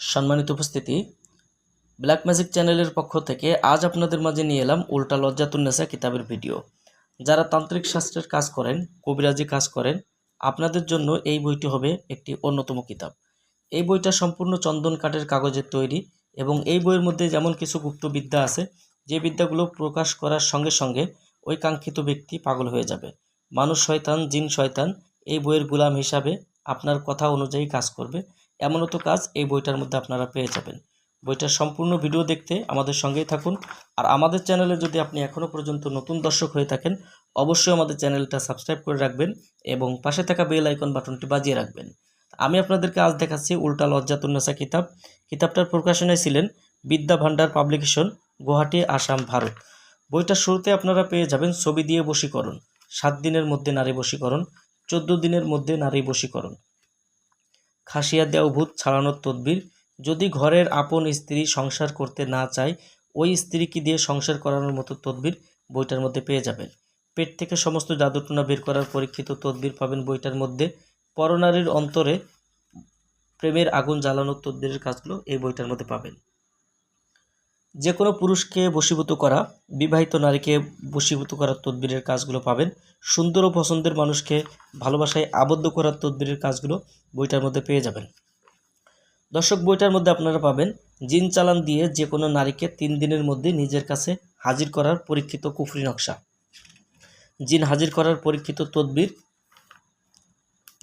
সম্মানিত উপস্থিতি। Black magic চ্যানেলের পক্ষ থেকে আজ আপনাদের মাঝে নিয়ে এলাম উল্টা লজ্জাতুন্নেসা কিতাবের ভিডিও। যারা তান্ত্রিক শাস্ত্রের কাজ করেন, কবিরাজি কাজ করেন, আপনাদের জন্য এই বইটি হবে একটি অন্যতম কিতাব। এই বইটা সম্পূর্ণ চন্দন কাঠের কাগজের তৈরি এবং এই বইয়ের মধ্যে যেমন কিছু গুপ্ত বিদ্যা আছে, যে বিদ্যাগুলো প্রকাশ করার সঙ্গে সঙ্গে ওই কাঙ্ক্ষিত ব্যক্তি পাগল হয়ে যাবে। মানুষ শয়তান, জিন শয়তান, এই বইয়ের গুলাম হিসাবে আপনার কথা অনুযায়ী কাজ করবে। এমনও তো কাজ এই বইটার মধ্যে আপনারা পেয়ে যাবেন। বইটার সম্পূর্ণ ভিডিও দেখতে আমাদের সঙ্গেই থাকুন। আর আমাদের চ্যানেলে যদি আপনি এখনও পর্যন্ত নতুন দর্শক হয়ে থাকেন, অবশ্যই আমাদের চ্যানেলটা সাবস্ক্রাইব করে রাখবেন এবং পাশে থাকা বেল আইকন বাটনটি বাজিয়ে রাখবেন। আমি আপনাদেরকে আজ দেখাচ্ছি উল্টা লজ্জাতুন্নেসা কিতাব। কিতাবটার প্রকাশনায় ছিলেন বিদ্যা ভান্ডার পাবলিকেশন, গুয়াহাটি, আসাম, ভারত। বইটার শুরুতে আপনারা পেয়ে যাবেন ছবি দিয়ে বশীকরণ, সাত দিনের মধ্যে নারী বশীকরণ, চোদ্দ দিনের মধ্যে নারী বশীকরণ। খাসিয়া দেও ভূত ছাড়ানোর তদবির। যদি ঘরের আপন স্ত্রী সংসার করতে না চায়, ওই স্ত্রীকে দিয়ে সংসার করানোর মতো তদবির বইটার মধ্যে পেয়ে যাবেন। পেট থেকে সমস্ত জাদুটুনা বের করার পরীক্ষিত তদবির পাবেন বইটার মধ্যে। পরনারীর অন্তরে প্রেমের আগুন জ্বালানোর তদবিরের কাজগুলো এই বইটার মধ্যে পাবেন। যে কোনো পুরুষকে বশীভূত করা, বিবাহিত নারীকে বশীভূত করার তদবিরের কাজগুলো পাবেন। সুন্দর ও পছন্দের মানুষকে ভালোবাসায় আবদ্ধ করার তদবিরের কাজগুলো বইটার মধ্যে পেয়ে যাবেন। দর্শক, বইটার মধ্যে আপনারা পাবেন জিন চালান দিয়ে যে কোনো নারীকে তিন দিনের মধ্যে নিজের কাছে হাজির করার পরীক্ষিত কুফরি নকশা। জিন হাজির করার পরীক্ষিত তদবির,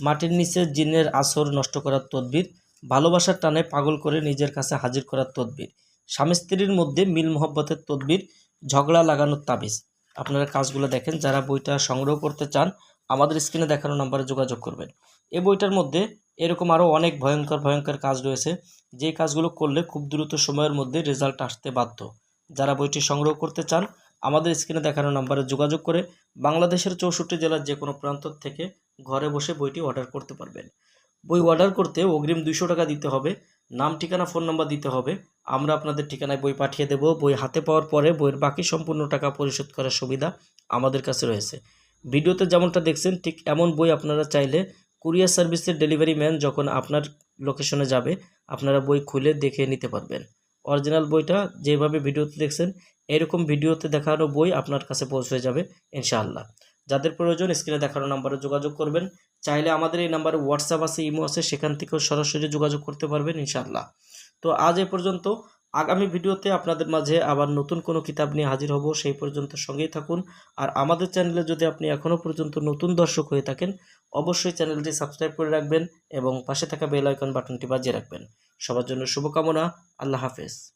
মাটির নিচে জিনের আসর নষ্ট করার তদবির, ভালোবাসার টানে পাগল করে নিজের কাছে হাজির করার তদবির। স্বামী স্ত্রীর মধ্যে মিল মহব্বতের তদবির, ঝগড়া লাগানোর তাবিজ। আপনারা কাজগুলো দেখেন, যারা বইটা সংগ্রহ করতে চান, আমাদের স্ক্রিনে দেখানো নাম্বারে যোগাযোগ করবেন। এই বইটার মধ্যে এরকম আরও অনেক ভয়ঙ্কর ভয়ঙ্কর কাজ রয়েছে। যে কাজগুলো করলে খুব দ্রুত সময়ের মধ্যে রেজাল্ট আসতে বাধ্য। যারা বইটি সংগ্রহ করতে চান, আমাদের স্ক্রিনে দেখানো নাম্বারে যোগাযোগ করে বাংলাদেশের চৌষট্টি জেলার যে কোনো প্রান্ত থেকে ঘরে বসে বইটি অর্ডার করতে পারবেন। বই অর্ডার করতে অগ্রিম দুইশো টাকা দিতে হবে। নাম, ঠিকানা, ফোন নাম্বার দিতে হবে। আমরা আপনাদের ঠিকানায় বই পাঠিয়ে দেব। বই হাতে পাওয়ার পরে বইয়ের বাকি সম্পূর্ণ টাকা পরিশোধ করার সুবিধা আমাদের কাছে রয়েছে। ভিডিওতে যেমনটা দেখছেন, ঠিক এমন বই আপনারা চাইলে কুরিয়ার সার্ভিসের ডেলিভারি ম্যান যখন আপনার লোকেশনে যাবে, আপনারা বই খুলে দেখে নিতে পারবেন। অরিজিনাল বইটা যেভাবে ভিডিওতে দেখছেন, এরকম ভিডিওতে দেখানো বই আপনার কাছে পৌঁছে যাবে, ইনশাআল্লাহ। যাদের প্রয়োজন, স্ক্রিনে দেখানো নাম্বারে যোগাযোগ করবেন। চাইলে আমাদের এই নাম্বারে হোয়াটসঅ্যাপ আছে ইমো আছে, সেখান থেকেও সরাসরি যোগাযোগ করতে পারবেন ইনশাআল্লাহ। তো আজ এ পর্যন্ত, আগামী ভিডিওতে আপনাদের মাঝে আবার নতুন কোনো কিতাব নিয়ে হাজির হব, সেই পর্যন্ত সঙ্গেই থাকুন। আর আমাদের চ্যানেলে যদি আপনি এখনও পর্যন্ত নতুন দর্শক হয়ে থাকেন, অবশ্যই চ্যানেলটি সাবস্ক্রাইব করে রাখবেন এবং পাশে থাকা বেল আইকন বাটনটি বাজিয়ে রাখবেন। সবার জন্য শুভকামনা, আল্লাহ হাফেজ।